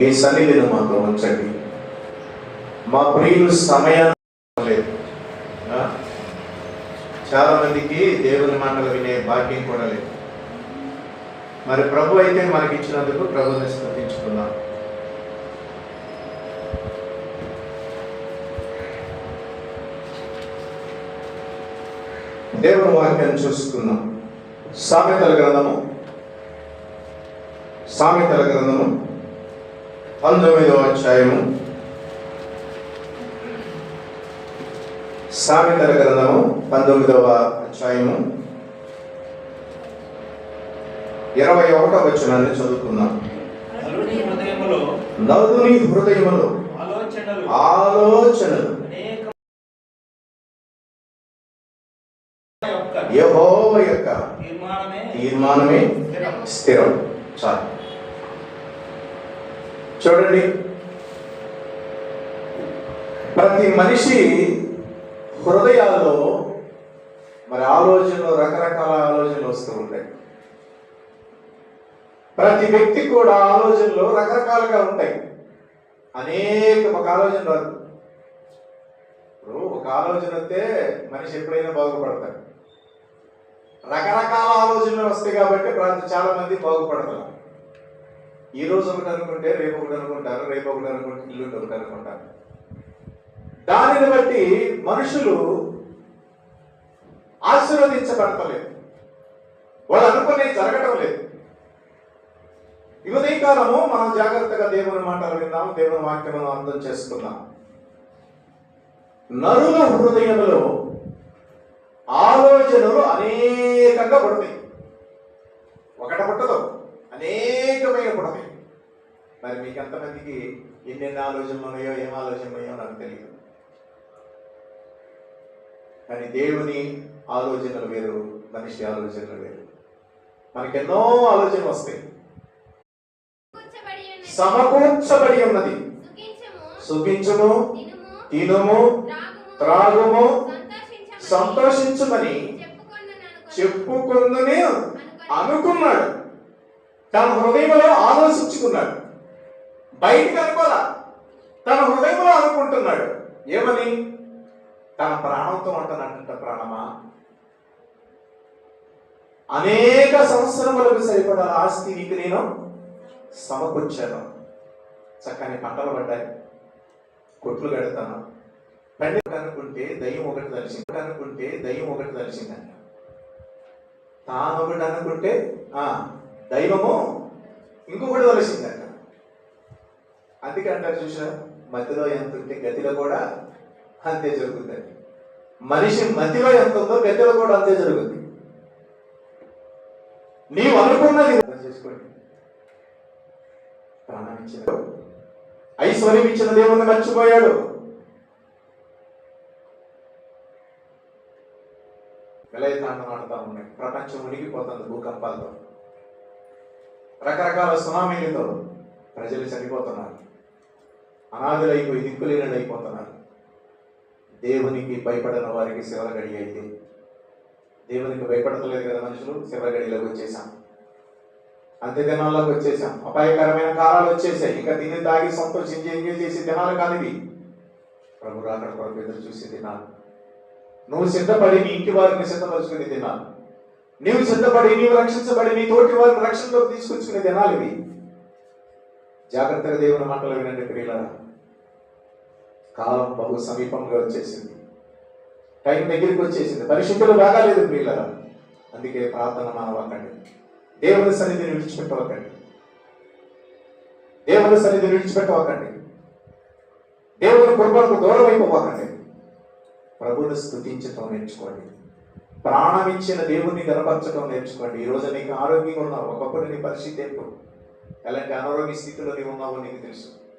మీ సన్నిధిని మాకు ఉంచండి మా ప్రియులు సమయాన్ని లేదు చాలా మందికి దేవుని మాటలు వినే భాగ్యం కూడా లేదు. మరి ప్రభు అయితే మనకి ఇచ్చినందుకు ప్రభుని స్థుతించుకుందాం. దేవుని వాక్యాన్ని చూసుకున్నాం సామెతల గ్రంథము. సామెతల గ్రంథము. పంతొమ్మిదవ అధ్యాయము. సామెతల గ్రంథము పంతొమ్మిదవ అధ్యాయము. ఇరవై ఒకటవ వచనాన్ని చదువుకుందాం. నలుని హృదయములో ఆలోచనలు యెహోవా యొక్క తీర్మానమే. స్థిరం. చాలు. చూడండి. ప్రతి మనిషి హృదయాల్లో మరి ఆలోచనలు రకరకాల ఆలోచనలు వస్తూ ఉంటాయి. ప్రతి వ్యక్తి కూడా ఆలోచనలు రకరకాలుగా ఉంటాయి. అనేక ఒక ఆలోచన రాదు. ఇప్పుడు ఒక ఆలోచన వస్తే మనిషి ఎప్పుడైనా బాగుపడతాడు. రకరకాల ఆలోచనలు వస్తాయి కాబట్టి ప్రతి చాలా మంది బాగుపడతారు. ఈ రోజు ఒకటి అనుకుంటే రేపు ఒకటి అనుకుంటారు రేపు ఒకటి అనుకుంటే ఇల్లు ఒకటి అనుకుంటారు. దానిని బట్టి మనుషులు ఆశీర్వదించబడతలేదు. వాళ్ళు అనుకునేది జరగటం లేదు. ఈ ఉదయకాలము మనం జాగ్రత్తగా దేవుని మాటలు విన్నాం దేవుని వాక్యమును అర్థం చేసుకున్నాం. నరుల హృదయంలో ఆలోచనలు అనేకంగా పడతాయి. ఒకట పుట్టదు. అనేకమైన పడతాయి మరి మీకు ఎంతమందికి ఎన్నెన్ని ఆలోచనలు ఉన్నాయో ఏం ఆలోచనలు ఉన్నాయో నాకు తెలియదు. కానీ దేవుని ఆలోచనలు వేరు మనిషి ఆలోచనలు వేరు. మనకెన్నో ఆలోచనలు వస్తాయి. సమకూర్చబడి ఉన్నది. సుఖించుము, తినుము, త్రాగుము, సంతోషించమని చెప్పుకుందని అనుకొని అనుకున్నాడు. తన హృదయంలో ఆలోచించుకున్నాడు. బయటికి అనుకోలా. తన హృదయంలో అనుకుంటున్నాడు. ఏమని? తన ప్రాణంతో ఉంటున్నట్ట ప్రాణమా? అనేక సంవత్సరములకు సరిపడా ఆస్తి నీకు నేను సమకూర్చాను. చక్కని పంటలు పడ్డాయి. కొట్లు కడతాను. పండి అనుకుంటే దయ్యం ఒకటి దర్శించి అనుకుంటే దయ్యం ఒకటి తలిసిందంట తాను ఒకటి అనుకుంటే ఆ దైవము ఇంకొకటి తలిసిందంట అందుకే అంటారు చూసా మధ్యలో ఎంత ఉంటే గతిలో కూడా అంతే జరుగుతుంది. మనిషి మధ్యలో ఎంత ఉందో గతిలో కూడా అంతే జరుగుతుంది. నీవు అనుకున్నది చేసుకోండి. ప్రాణం ఇచ్చిన ఐశ్వర్యం ఇచ్చిన దేవుణ్ణి మర్చిపోయాడు. విలయతాండం ఆడుతా ఉన్నాయి ప్రపంచం మునిగిపోతుంది భూకంపాలతో. రకరకాల సునామీలతో ప్రజలు చనిపోతున్నారు. అనాథులైపోయి దిక్కులేనైపోతున్నారు దేవునికి భయపడిన వారికి శివరగడి అయితే దేవునికి భయపడతలేదు కదా మనుషులు? శివరగడిలోకి వచ్చేసాం. అంత్య దినాల్లోకి వచ్చేసాం. అపాయకరమైన కాలాలు వచ్చేసాయి. ఇంకా తిని తాగి సంతోషించి ఎంజాయ్ చేసే దినాలు కానివి. ప్రభు రాకడ కొరకు ఎదురు చూసే దినాలు. నువ్వు సిద్ధపడి నీ ఇంటి వారిని సిద్ధపరుచుకునే దినాలు. నీవు సిద్ధపడి నీవు రక్షించబడి నీ తోటి వారిని రక్షణలోకి తీసుకొచ్చుకునే దినాలు ఇవి. జాగ్రత్తగా దేవుని మాటలు వినండి ప్రియులరా. కాలం బహు సమీపంగా వచ్చేసింది. టైం దగ్గరికి వచ్చేసింది. పరిశుద్ధులు బాగాలేదు ప్రియులరా. అందుకే ప్రార్థన మానవకండి. దేవుని సన్నిధిని విడిచిపెట్టవకండి. దేవుని సన్నిధిని విడిచిపెట్టవకండి. దేవుని కృపలకు దూరం అయిపోవకండి ప్రభుని స్థుతించటం నేర్చుకోండి ప్రాణం ఇచ్చిన దేవుణ్ణి కనపరచడం నేర్చుకోండి. ఈ రోజు నీకు ఆరోగ్యంగా ఉన్నావు. ఒకప్పుడు నీ పరిస్థితి ఎప్పుడు? ఎలాంటి అనారోగ్య స్థితిలో నీవు ఉన్నావో నీకు తెలుసు.